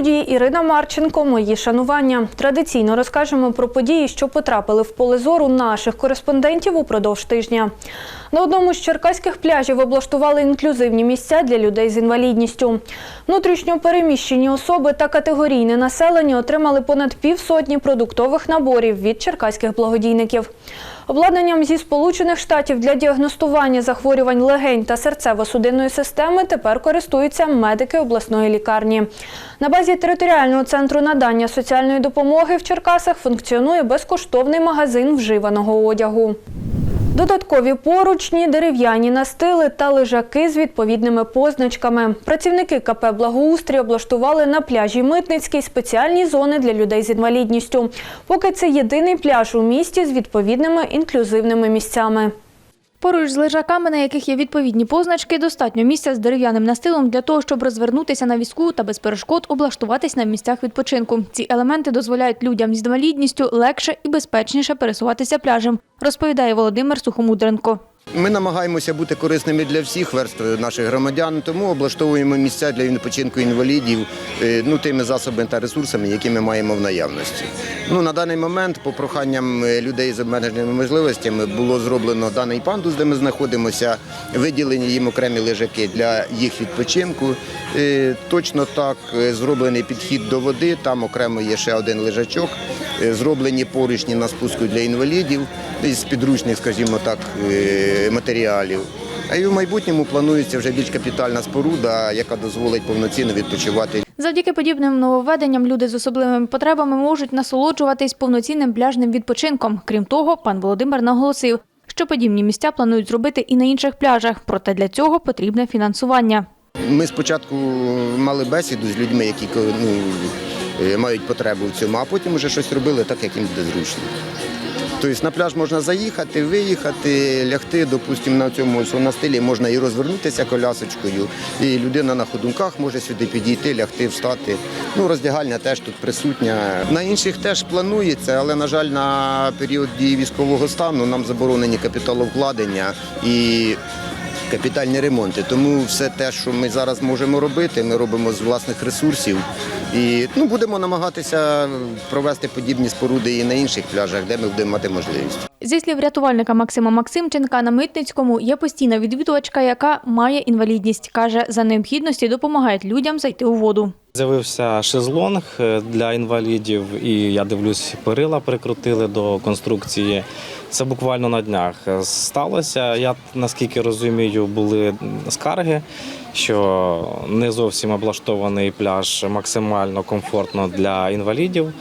студії Ірина Марченко. Мої шанування. Традиційно розкажемо про події, що потрапили в поле зору наших кореспондентів упродовж тижня. На одному з черкаських пляжів облаштували інклюзивні місця для людей з інвалідністю. Внутрішньо переміщені особи та категорійне населення отримали понад півсотні продуктових наборів від черкаських благодійників. Обладнанням зі Сполучених Штатів для діагностування захворювань легень та серцево-судинної системи тепер користуються медики обласної лікарні. На базі територіального центру надання соціальної допомоги в Черкасах функціонує безкоштовний магазин вживаного одягу. Додаткові поручні, дерев'яні настили та лежаки з відповідними позначками. Працівники КП «Благоустрій» облаштували на пляжі Митницький спеціальні зони для людей з інвалідністю. Поки це єдиний пляж у місті з відповідними інклюзивними місцями. Поруч з лежаками, на яких є відповідні позначки, достатньо місця з дерев'яним настилом для того, щоб розвернутися на візку та без перешкод облаштуватись на місцях відпочинку. Ці елементи дозволяють людям з інвалідністю легше і безпечніше пересуватися пляжем, розповідає Володимир Сухомудренко. Ми намагаємося бути корисними для всіх верств наших громадян, тому облаштовуємо місця для відпочинку інвалідів е, ну, тими засобами та ресурсами, які ми маємо в наявності. Ну, на даний момент, по проханням е, людей з обмеженими можливостями, було зроблено даний пандус, де ми знаходимося, виділені їм окремі лежаки для їх відпочинку. Е, Точно так зроблений підхід до води, там окремо є ще один лежачок, зроблені поручні на спуску для інвалідів із підручних, скажімо так, матеріалів. А і в майбутньому планується вже більш капітальна споруда, яка дозволить повноцінно відпочивати Завдяки подібним нововведенням люди з особливими потребами можуть насолоджуватись повноцінним пляжним відпочинком. Крім того, пан Володимир наголосив, що подібні місця планують зробити і на інших пляжах, проте для цього потрібне фінансування. Ми спочатку мали бесіду з людьми, які ну, е, мають потребу в цьому, а потім вже щось робили так, як їм буде зручно. Тобто на пляж можна заїхати, виїхати, лягти, допустимо, на цьому на стилі можна і розвернутися колясочкою, і людина на ходунках може сюди підійти, лягти, встати. Ну, роздягальня теж тут присутня. На інших теж планується, але, на жаль, на період дії військового стану нам заборонені капіталовкладення і капітальні ремонти. Тому все те, що ми зараз можемо робити, ми робимо з власних ресурсів. І ну, будемо намагатися провести подібні споруди і на інших пляжах, де ми будемо мати можливість. Зі слів рятувальника Максима Максимченка, на Митницькому є постійна відвідувачка, яка має інвалідність. Каже, за необхідності допомагають людям зайти у воду. З'явився шезлонг е, для інвалідів, і я дивлюсь, перила прикрутили до конструкції. Це буквально на днях сталося. Я наскільки розумію, були скарги, що не зовсім облаштований пляж максимально комфортно для інвалідів.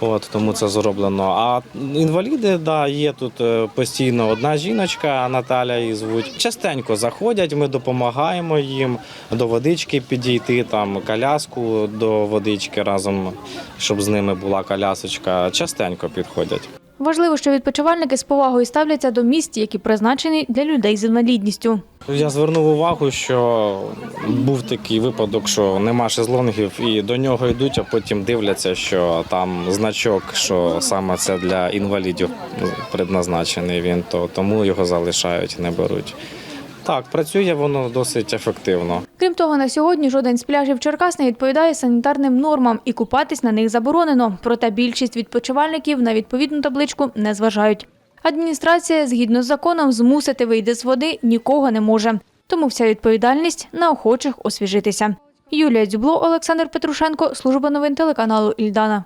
От тому це зроблено. А інваліди, да, є тут е, постійно одна жіночка, Наталя її звуть. Частенько заходять, ми допомагаємо їм до водички підійти, там коляску до водички разом, щоб з ними була колясочка. Частенько підходять. Важливо, що відпочивальники з повагою ставляться до місць, які призначені для людей з інвалідністю. Я звернув увагу, що був такий випадок, що нема шезлонгів, і до нього йдуть, а потім дивляться, що там значок, що саме це для інвалідів предназначений він, то тому його залишають, не беруть. Так, працює воно досить ефективно. Крім того, на сьогодні жоден з пляжів Черкас не відповідає санітарним нормам і купатись на них заборонено. Проте більшість відпочивальників на відповідну табличку не зважають. Адміністрація, згідно з законом, змусити вийти з води нікого не може. Тому вся відповідальність на охочих освіжитися. Юлія Дзюбло, Олександр Петрушенко, служба новин телеканалу Ільдана.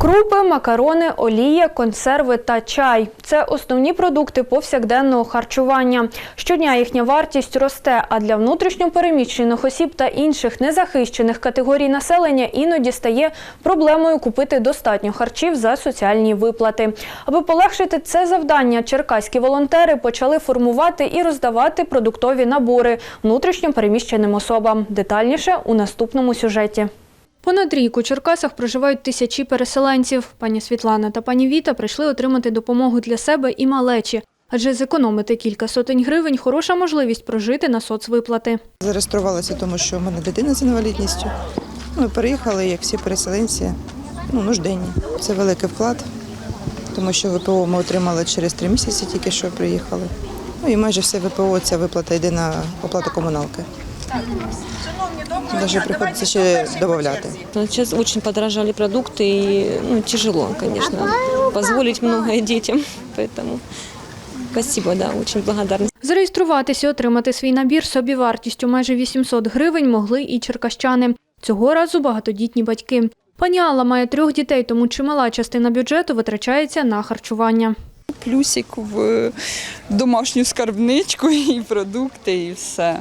Крупи, макарони, олія, консерви та чай це основні продукти повсякденного харчування. Щодня їхня вартість росте, а для внутрішньопереміщених осіб та інших незахищених категорій населення іноді стає проблемою купити достатньо харчів за соціальні виплати. Аби полегшити це завдання, черкаські волонтери почали формувати і роздавати продуктові набори внутрішньопереміщеним особам. Детальніше у наступному сюжеті. Понад рік у Черкасах проживають тисячі переселенців. Пані Світлана та пані Віта прийшли отримати допомогу для себе і малечі. Адже зекономити кілька сотень гривень хороша можливість прожити на соцвиплати. Зареєструвалася, тому що в мене дитина з інвалідністю. Ми переїхали, як всі переселенці, ну, нужденні. Це великий вклад, тому що ВПО ми отримали через три місяці, тільки що приїхали. Ну і майже все ВПО ця виплата йде на оплату комуналки. Шановні навіть приходиться ще додати. Сейчас очень подорожали продукты, и ну, тяжело, конечно, позволить многое детям. Поэтому спасибо, да, очень благодарна. Зареєструватися отримати свій набір собівартістю майже 800 гривень могли і черкащани. Цього разу багатодітні батьки. Пані Алла має трьох дітей, тому чимала частина бюджету витрачається на харчування. плюсик в домашню скарбничку і продукти, і все.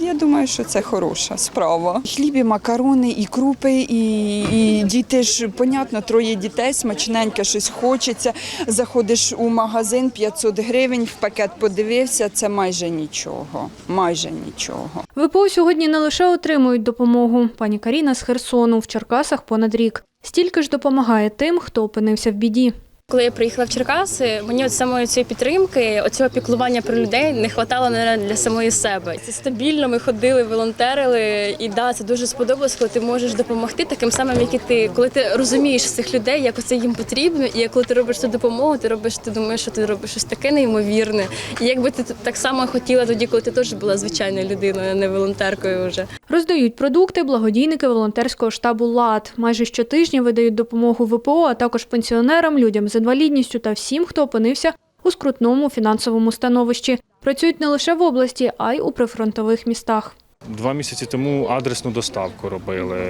Я думаю, що це хороша справа. Хліб, і макарони, і крупи, і, і діти ж, понятно, троє дітей, смачненьке щось хочеться. Заходиш у магазин 500 гривень, в пакет подивився, це майже нічого. Майже нічого. ВПО сьогодні не лише отримують допомогу. Пані Каріна з Херсону в Черкасах понад рік. Стільки ж допомагає тим, хто опинився в біді. Коли я приїхала в Черкаси, мені от самої цієї підтримки, оцього піклування про людей не вистачало для самої себе. Це стабільно. Ми ходили, волонтерили, і да, це дуже сподобалось, коли ти можеш допомогти таким самим, як і ти. Коли ти розумієш цих людей, як оце їм потрібно, і коли ти робиш цю допомогу, ти робиш, ти думаєш, що ти робиш щось таке неймовірне. І якби ти так само хотіла тоді, коли ти теж була звичайною людиною, а не волонтеркою вже. Роздають продукти благодійники волонтерського штабу ЛАД. Майже щотижня видають допомогу ВПО, а також пенсіонерам, людям з інвалідністю та всім, хто опинився у скрутному фінансовому становищі. Працюють не лише в області, а й у прифронтових містах. Два місяці тому адресну доставку робили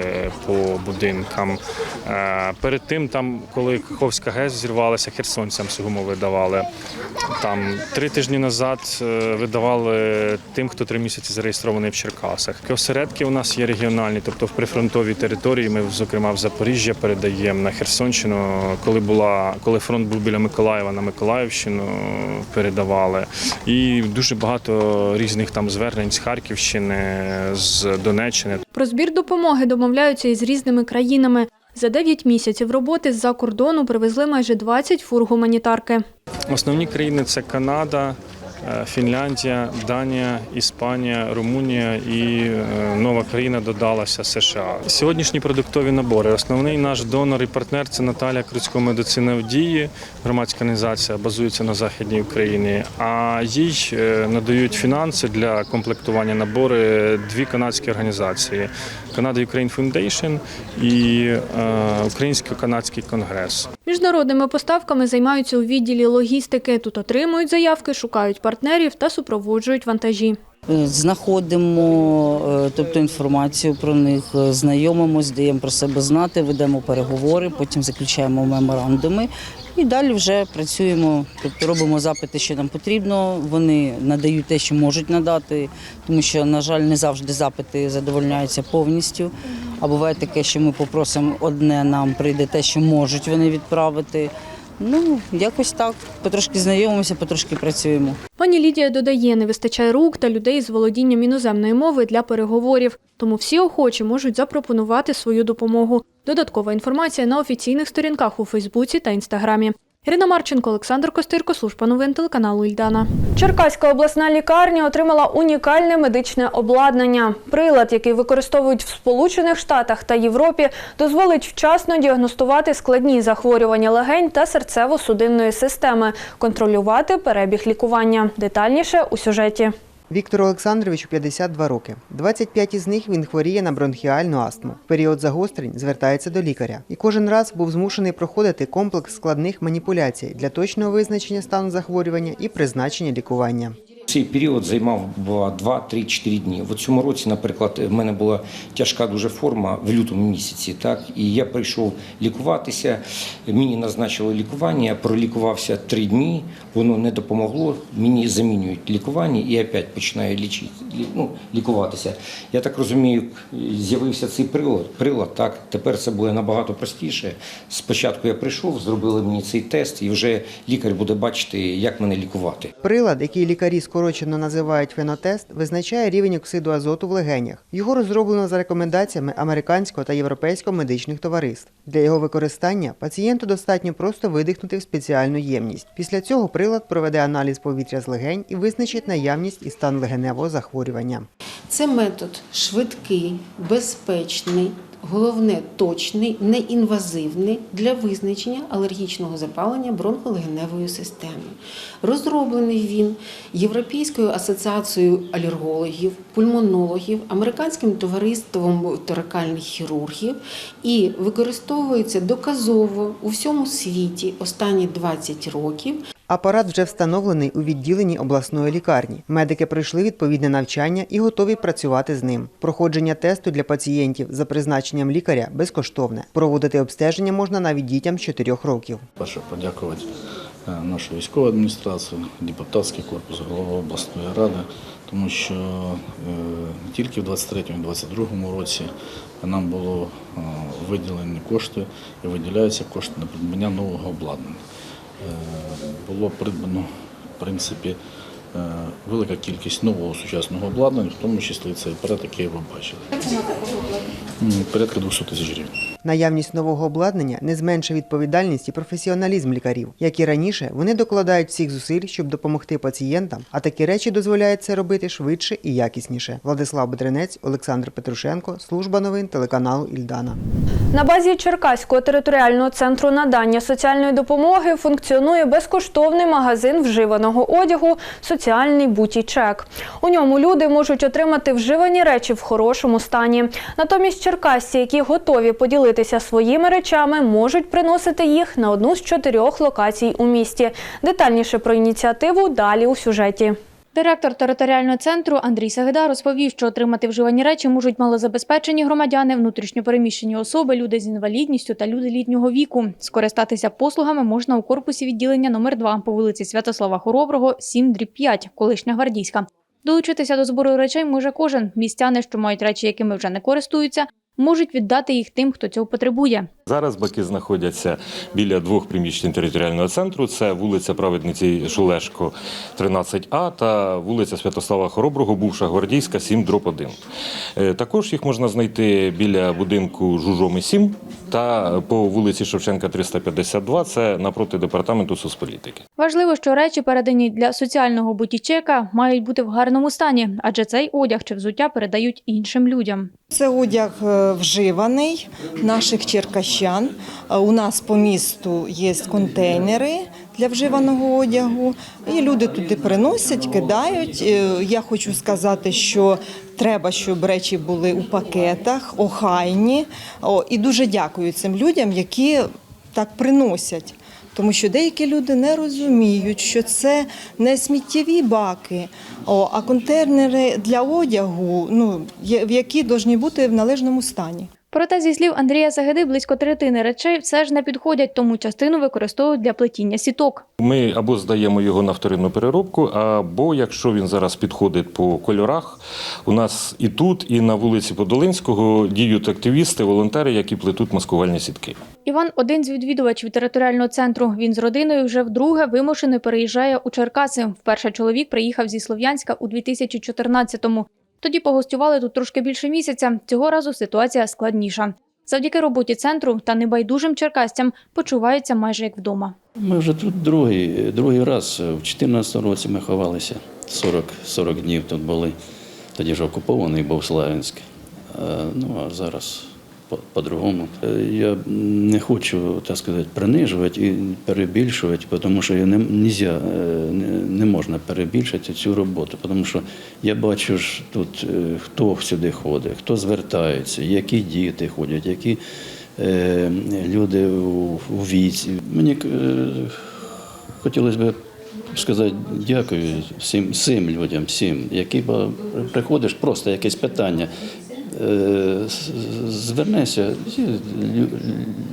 по будинкам. Е, Перед тим, там, коли Каховська ГЕС зірвалася, херсонцям сугумо видавали. Там три тижні назад е, видавали тим, хто три місяці зареєстрований в Черкасах. Осередки у нас є регіональні, тобто в прифронтовій території. Ми, зокрема, в Запоріжжя передаємо на Херсонщину. Коли була, коли фронт був біля Миколаєва, на Миколаївщину передавали. І дуже багато різних там звернень з Харківщини, з Донеччини. Про збір допомоги домовляються із різними країнами. За 9 місяців роботи з-за кордону привезли майже 20 фур гуманітарки. Основні країни це Канада, Фінляндія, Данія, Іспанія, Румунія і е, нова країна додалася США. Сьогоднішні продуктові набори. Основний наш донор і партнер це Наталія Круцько медицина в дії, громадська організація базується на західній Україні. А їй е, надають фінанси для комплектування набори дві канадські організації: Canada Ukraine Foundation і е, Українсько-канадський конгрес. Міжнародними поставками займаються у відділі логістики. Тут отримують заявки, шукають партнерів та супроводжують вантажі. Е, Знаходимо е, тобто інформацію про них, е, знайомимось, даємо про себе знати, ведемо переговори, потім заключаємо меморандуми і далі вже працюємо. Тобто робимо запити, що нам потрібно. Вони надають те, що можуть надати, тому що, на жаль, не завжди запити задовольняються повністю. А буває таке, що ми попросимо одне, нам прийде те, що можуть вони відправити. Ну, якось так. Потрошки знайомимося, потрошки працюємо. Пані Лідія додає, не вистачає рук та людей з володінням іноземної мови для переговорів. Тому всі охочі можуть запропонувати свою допомогу. Додаткова інформація на офіційних сторінках у Фейсбуці та Інстаграмі. Ірина Марченко, Олександр Костирко, служба новин телеканалу Ільдана. Черкаська обласна лікарня отримала унікальне медичне обладнання. Прилад, який використовують в Сполучених Штатах та Європі, дозволить вчасно діагностувати складні захворювання легень та серцево-судинної системи, контролювати перебіг лікування. Детальніше у сюжеті. Віктору Олександровичу 52 роки. 25 із них він хворіє на бронхіальну астму. В період загострень звертається до лікаря. І кожен раз був змушений проходити комплекс складних маніпуляцій для точного визначення стану захворювання і призначення лікування. Цей період займав бува, 2-3-4 дні. В цьому році, наприклад, в мене була тяжка дуже форма в лютому місяці. Так і я прийшов лікуватися. Мені назначили лікування. Я пролікувався 3 дні. Воно не допомогло. Мені замінюють лікування і опять починаю лічити, ну, лікуватися. Я так розумію, з'явився цей прилад. Прилад так тепер це буде набагато простіше. Спочатку я прийшов, зробили мені цей тест, і вже лікар буде бачити, як мене лікувати. Прилад, який лікарі скорочено називають фенотест, визначає рівень оксиду азоту в легенях. Його розроблено за рекомендаціями американського та європейського медичних товариств. Для його використання пацієнту достатньо просто видихнути в спеціальну ємність. Після цього прилад проведе аналіз повітря з легень і визначить наявність і стан легеневого захворювання. Це метод швидкий, безпечний, Головне точний, неінвазивний для визначення алергічного запалення бронхолегеневої системи. Розроблений він Європейською асоціацією алергологів, пульмонологів, Американським товариством торакальних хірургів і використовується доказово у всьому світі останні 20 років. Апарат вже встановлений у відділенні обласної лікарні. Медики пройшли відповідне навчання і готові працювати з ним. Проходження тесту для пацієнтів за призначенням лікаря безкоштовне. Проводити обстеження можна навіть дітям з 4 років. Перше подякувати е, нашу військову адміністрацію, депутатський корпус, голову обласної ради, тому що е, не тільки в 23-22 році нам було е, виділені кошти і виділяються кошти на придбання нового обладнання. Було придбано, в принципі, е, велика кількість нового сучасного обладнання, в тому числі цей апарат, який ви бачили. Порядка 200 тисяч гривень. Наявність нового обладнання не зменшує відповідальність і професіоналізм лікарів. Як і раніше, вони докладають всіх зусиль, щоб допомогти пацієнтам, а такі речі дозволяють це робити швидше і якісніше. Владислав Бедренець, Олександр Петрушенко, служба новин телеканалу Ільдана. На базі Черкаського територіального центру надання соціальної допомоги функціонує безкоштовний магазин вживаного одягу Соціальний бутічек. У ньому люди можуть отримати вживані речі в хорошому стані. Натомість черкасці, які готові поділитися своїми речами, можуть приносити їх на одну з чотирьох локацій у місті. Детальніше про ініціативу далі у сюжеті. Директор територіального центру Андрій Сагида розповів, що отримати вживані речі можуть малозабезпечені громадяни, внутрішньопереміщені особи, люди з інвалідністю та люди літнього віку. Скористатися послугами можна у корпусі відділення номер 2 по вулиці Святослава Хороброго, 7 5, колишня гвардійська. Долучитися до збору речей може кожен. Містяни, що мають речі, якими вже не користуються, можуть віддати їх тим, хто цього потребує. Зараз баки знаходяться біля двох приміщень територіального центру. Це вулиця Праведниці Шулешко, 13А та вулиця Святослава Хороброго, бувша Гвардійська, 7 1. Е, Також їх можна знайти біля будинку Жужоми 7 та по вулиці Шевченка 352, це напроти департаменту соцполітики. Важливо, що речі, передані для соціального бутічека, мають бути в гарному стані, адже цей одяг чи взуття передають іншим людям. Це одяг е, вживаний наших черкащан. Е, У нас по місту є контейнери для вживаного одягу, і люди туди приносять, кидають. Е, Я хочу сказати, що треба, щоб речі були у пакетах, охайні. І дуже дякую цим людям, які так приносять. Тому що деякі люди не розуміють, що це не сміттєві баки, а контейнери для одягу, ну, в які повинні бути в належному стані. Проте, зі слів Андрія Сагиди, близько третини речей все ж не підходять, тому частину використовують для плетіння сіток. Ми або здаємо його на вторинну переробку, або якщо він зараз підходить по кольорах, у нас і тут, і на вулиці Подолинського діють активісти, волонтери, які плетуть маскувальні сітки. Іван один з відвідувачів територіального центру. Він з родиною вже вдруге вимушено переїжджає у Черкаси. Вперше чоловік приїхав зі Слов'янська у 2014-му. Тоді погостювали тут трошки більше місяця. Цього разу ситуація складніша. Завдяки роботі центру та небайдужим черкасцям почуваються майже як вдома. Ми вже тут другий, другий раз. В 2014 році ми ховалися. 40, 40 днів тут були. Тоді ж окупований був Славянськ. Е, Ну а зараз по-другому. Я не хочу, так сказати, принижувати і перебільшувати, тому що не, нельзя, е, не, можна перебільшити цю роботу. Тому що я бачу ж тут, е, хто сюди ходить, хто звертається, які діти ходять, які е, люди у, у віці. Мені е, хотілося б сказати дякую всім, всім людям, всім, які приходиш, просто якесь питання. Звернешся,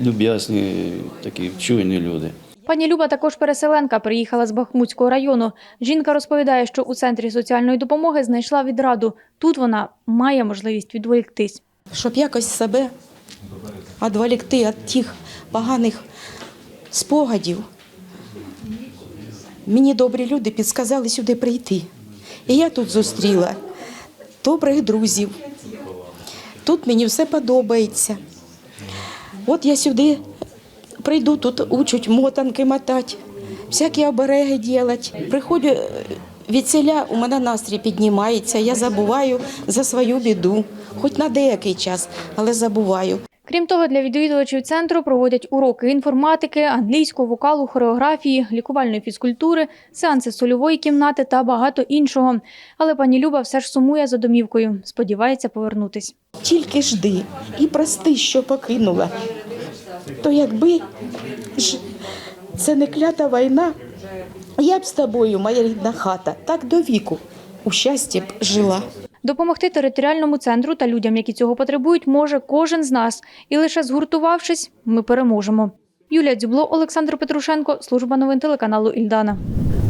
люб'язні, такі чуйні люди. Пані Люба також переселенка, приїхала з Бахмутського району. Жінка розповідає, що у центрі соціальної допомоги знайшла відраду. Тут вона має можливість відволіктись. щоб якось себе відволікти від тих поганих спогадів. Мені добрі люди підсказали сюди прийти. І я тут зустріла добрих друзів. Тут мені все подобається. От я сюди прийду, тут учать мотанки мотати, всякі обереги робити. Приходжу, е, Від селя, у мене настрій піднімається, я забуваю за свою біду, хоч на деякий час, але забуваю. Крім того, для відвідувачів центру проводять уроки інформатики, англійського, вокалу, хореографії, лікувальної фізкультури, сеанси сольової кімнати та багато іншого. Але пані Люба все ж сумує за домівкою. Сподівається повернутись. Тільки жди і прости, що покинула. То якби ж це не клята війна, я б з тобою, моя рідна хата, так до віку у щасті б жила. Допомогти територіальному центру та людям, які цього потребують, може кожен з нас. І лише згуртувавшись, ми переможемо. Юлія Дзюбло, Олександр Петрушенко, служба новин телеканалу Ільдана.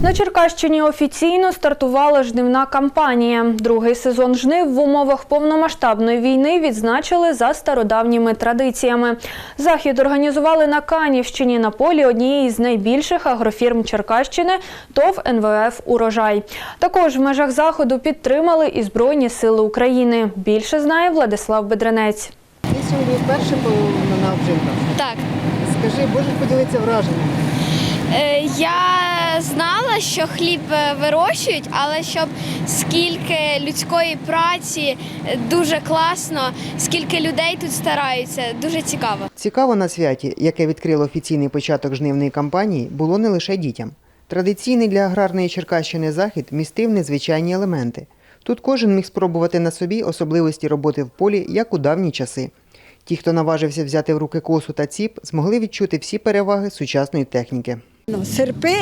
На Черкащині офіційно стартувала жнивна кампанія. Другий сезон жнив в умовах повномасштабної війни відзначили за стародавніми традиціями. Захід організували на Канівщині на полі однієї з найбільших агрофірм Черкащини ТОВ НВФ Урожай. Також в межах заходу підтримали і Збройні Сили України. Більше знає Владислав Бедренець. Ти сьогодні вперше на обживках? Так. Скажи, можеш поділитися враженням? Е, Я знала, що хліб е, вирощують, але щоб скільки людської праці е, дуже класно, скільки людей тут стараються, дуже цікаво. Цікаво на святі, яке відкрило офіційний початок жнивної кампанії, було не лише дітям. Традиційний для аграрної Черкащини захід містив незвичайні елементи. Тут кожен міг спробувати на собі особливості роботи в полі, як у давні часи. Ті, хто наважився взяти в руки косу та ціп, змогли відчути всі переваги сучасної техніки. Ну, серпи,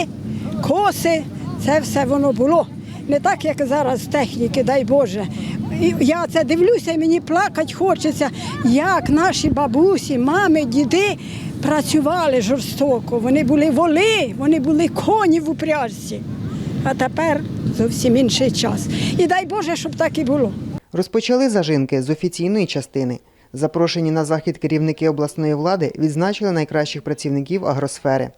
коси, це все воно було. Не так, як зараз техніки, дай Боже. Я це дивлюся, і мені плакати хочеться, як наші бабусі, мами, діди працювали жорстоко. Вони були воли, вони були коні в упряжці. А тепер зовсім інший час. І дай Боже, щоб так і було. Розпочали зажинки з офіційної частини. Запрошені на захід керівники обласної влади відзначили найкращих працівників агросфери.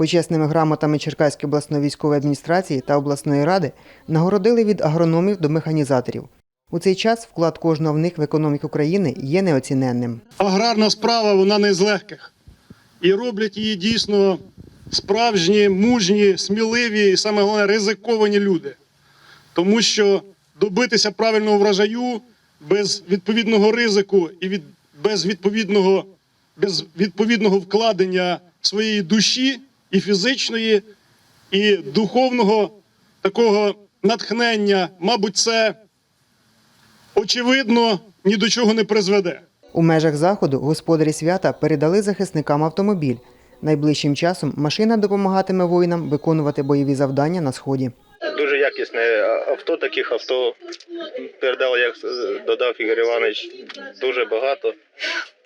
Почесними грамотами Черкаської обласної військової адміністрації та обласної ради нагородили від агрономів до механізаторів. У цей час вклад кожного в них в економіку країни є неоціненним. Аграрна справа вона не з легких. І роблять її дійсно справжні, мужні, сміливі і саме головне ризиковані люди. Тому що добитися правильного врожаю без відповідного ризику і від, без, відповідного, без відповідного вкладення своєї душі і фізичної, і духовного такого натхнення, мабуть, це очевидно ні до чого не призведе. У межах заходу господарі свята передали захисникам автомобіль. Найближчим часом машина допомагатиме воїнам виконувати бойові завдання на сході. Дуже якісне авто, таких авто передав, як додав Ігор Іванович, дуже багато.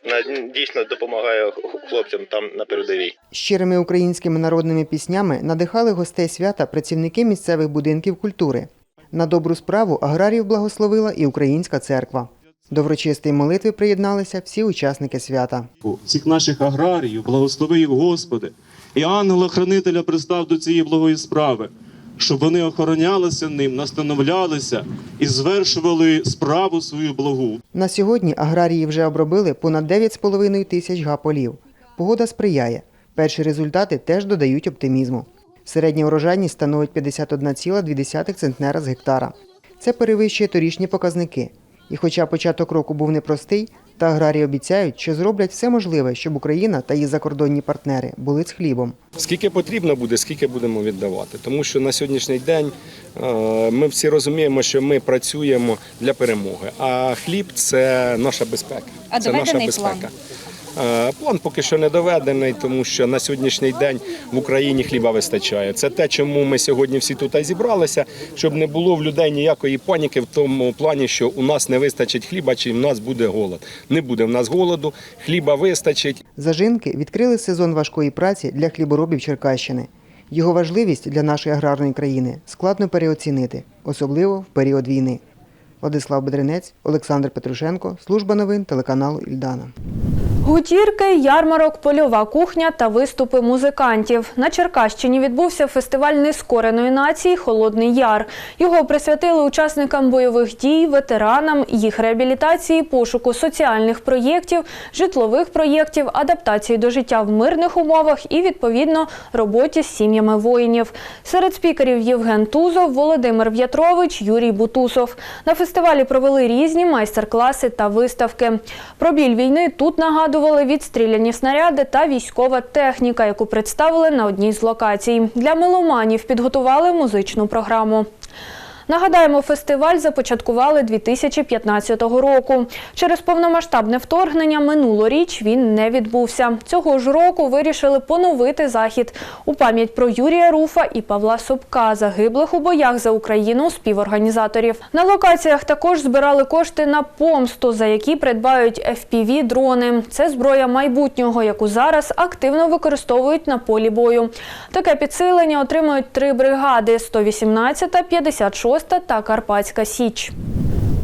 На- Дійсно допомагає хлопцям там на передовій. Щирими українськими народними піснями надихали гостей свята працівники місцевих будинків культури. На добру справу аграріїв благословила і українська церква. До врочистої молитви приєдналися всі учасники свята. всіх наших аграріїв, благослови їх, Господи, і ангела-хранителя пристав до цієї благої справи, щоб вони охоронялися ним, настановлялися і звершували справу свою благу. На сьогодні аграрії вже обробили понад 9,5 тисяч га полів. Погода сприяє. Перші результати теж додають оптимізму. Середня урожайність становить 51,2 центнера з гектара. Це перевищує торішні показники. І хоча початок року був непростий, та аграрії обіцяють, що зроблять все можливе, щоб Україна та її закордонні партнери були з хлібом. Скільки потрібно буде, скільки будемо віддавати. Тому що на сьогоднішній день е, ми всі розуміємо, що ми працюємо для перемоги. А хліб це наша безпека. А це наша безпека. План? Е, поки що не доведений, тому що на сьогоднішній день в Україні хліба вистачає. Це те, чому ми сьогодні всі тут зібралися, щоб не було в людей ніякої паніки в тому плані, що у нас не вистачить хліба, чи в нас буде голод. Не буде в нас голоду, хліба вистачить. Зажинки відкрили сезон важкої праці для хліборобів Черкащини. Його важливість для нашої аграрної країни складно переоцінити, особливо в період війни. Владислав Бедренець, Олександр Петрушенко, служба новин телеканалу Ільдана. Гутірки, ярмарок, польова кухня та виступи музикантів. На Черкащині відбувся фестиваль нескореної нації Холодний Яр. Його присвятили учасникам бойових дій, ветеранам, їх реабілітації, пошуку соціальних проєктів, житлових проєктів, адаптації до життя в мирних умовах і відповідно роботі з сім'ями воїнів. Серед спікерів Євген Тузов, Володимир В'ятрович, Юрій Бутусов. На фестивалі провели різні майстер-класи та виставки. Про біль війни тут нагадували відстріляні снаряди та військова техніка, яку представили на одній з локацій. Для меломанів підготували музичну програму. Нагадаємо, фестиваль започаткували 2015 року. Через повномасштабне вторгнення минулоріч він не відбувся. Цього ж року вирішили поновити захід у пам'ять про Юрія Руфа і Павла Собка, загиблих у боях за Україну співорганізаторів. На локаціях також збирали кошти на помсту, за які придбають FPV-дрони. Це зброя майбутнього, яку зараз активно використовують на полі бою. Таке підсилення отримують три бригади: 118, 56 та Карпатська Січ.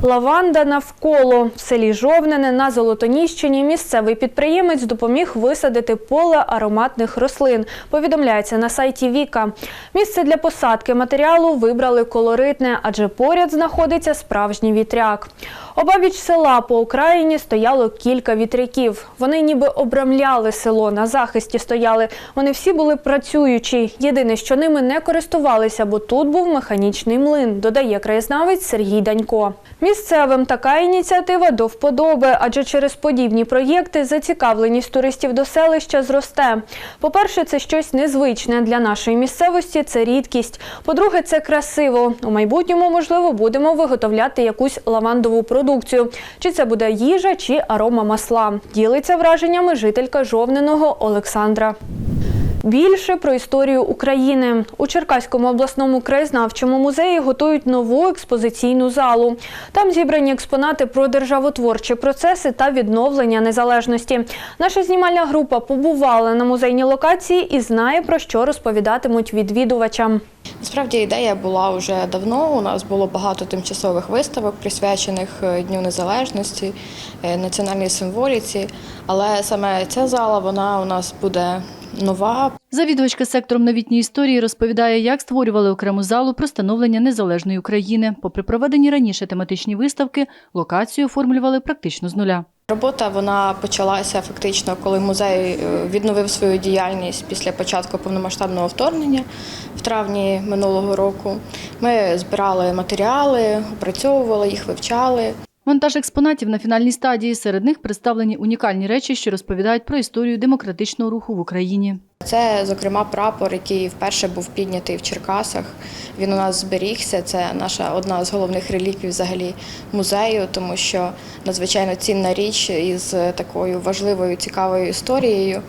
Лаванда навколо в селі Жовнене на Золотоніщині місцевий підприємець допоміг висадити поле ароматних рослин. Повідомляється на сайті Віка. Місце для посадки матеріалу вибрали колоритне, адже поряд знаходиться справжній вітряк. Обабіч села по Україні стояло кілька вітряків. Вони ніби обрамляли село, на захисті стояли. Вони всі були працюючі. Єдине, що ними не користувалися, бо тут був механічний млин, додає краєзнавець Сергій Данько. Місцевим така ініціатива до вподоби, адже через подібні проєкти зацікавленість туристів до селища зросте. По-перше, це щось незвичне для нашої місцевості, це рідкість. По-друге, це красиво. У майбутньому, можливо, будемо виготовляти якусь лавандову продукцію. Чи це буде їжа, чи арома масла. Ділиться враженнями жителька Жовненого Олександра. Більше про історію України у Черкаському обласному краєзнавчому музеї готують нову експозиційну залу. Там зібрані експонати про державотворчі процеси та відновлення незалежності. Наша знімальна група побувала на музейній локації і знає про що розповідатимуть відвідувачам. Насправді ідея була вже давно. У нас було багато тимчасових виставок, присвячених е, Дню Незалежності, е, національній символіці. Але саме ця зала вона у нас буде нова. Завідувачка сектором новітньої історії розповідає, як створювали окрему залу про становлення незалежної України. Попри проведені раніше тематичні виставки, локацію оформлювали практично з нуля. Робота вона почалася фактично, коли музей е, відновив свою діяльність після початку повномасштабного вторгнення в травні минулого року. Ми збирали матеріали, опрацьовували їх, вивчали. Монтаж експонатів на фінальній стадії. Серед них представлені унікальні речі, що розповідають про історію демократичного руху в Україні. Це, зокрема, прапор, який вперше був піднятий в Черкасах. Він у нас зберігся. Це наша одна з головних реліквій взагалі музею, тому що надзвичайно цінна річ із такою важливою цікавою історією.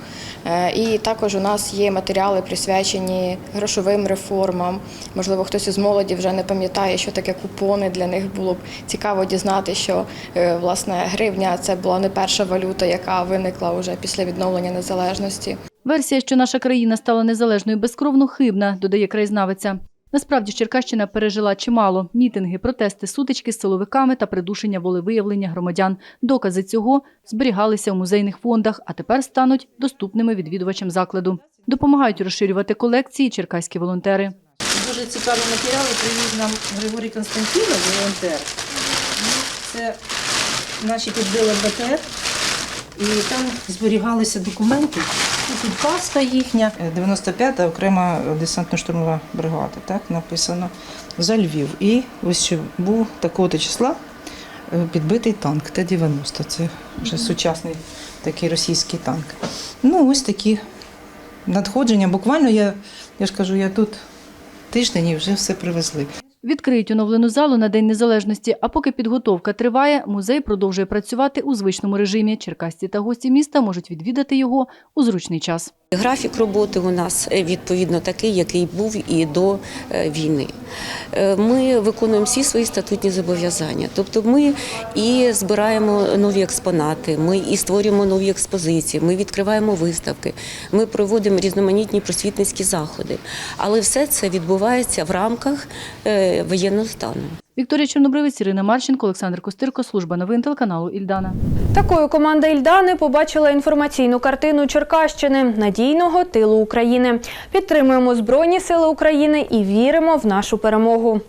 Е, І також у нас є матеріали присвячені грошовим реформам. Можливо, хтось із молоді вже не пам'ятає, що таке купони. Для них було б цікаво дізнати, що е, власне гривня це була не перша валюта, яка виникла вже після відновлення незалежності. Версія, що наша країна стала незалежною безкровно хибна, додає краєзнавиця. Насправді Черкащина пережила чимало мітинги, протести, сутички з силовиками та придушення волевиявлення громадян. Докази цього зберігалися у музейних фондах, а тепер стануть доступними відвідувачам закладу. Допомагають розширювати колекції черкаські волонтери. Дуже цікаві матеріали привіз нам Григорій Константинов, волонтер. Це наші підбили БТР. І там зберігалися документи. Тут каста їхня. 95-та окрема десантно-штурмова бригада, так написано за Львів. І ось що був такого-то числа е, підбитий танк Т-90. Це вже сучасний такий російський танк. Ну, ось такі надходження. Буквально я, я ж кажу, я тут тиждень і вже все привезли. Відкриють оновлену залу на День Незалежності, а поки підготовка триває, музей продовжує працювати у звичному режимі. Черкасці та гості міста можуть відвідати його у зручний час. Графік роботи у нас е, відповідно такий, який був і до е, війни. Е, Ми виконуємо всі свої статутні зобов'язання. Тобто ми і збираємо нові експонати, ми і створюємо нові експозиції, ми відкриваємо виставки, ми проводимо різноманітні просвітницькі заходи. Але все це відбувається в рамках воєнного стану. Вікторія Чорнобривець, Ірина Марченко, Олександр Костирко, служба новин телеканалу Ільдана. Такою команда Ільдани побачила інформаційну картину Черкащини надійного тилу України. Підтримуємо Збройні Сили України і віримо в нашу перемогу.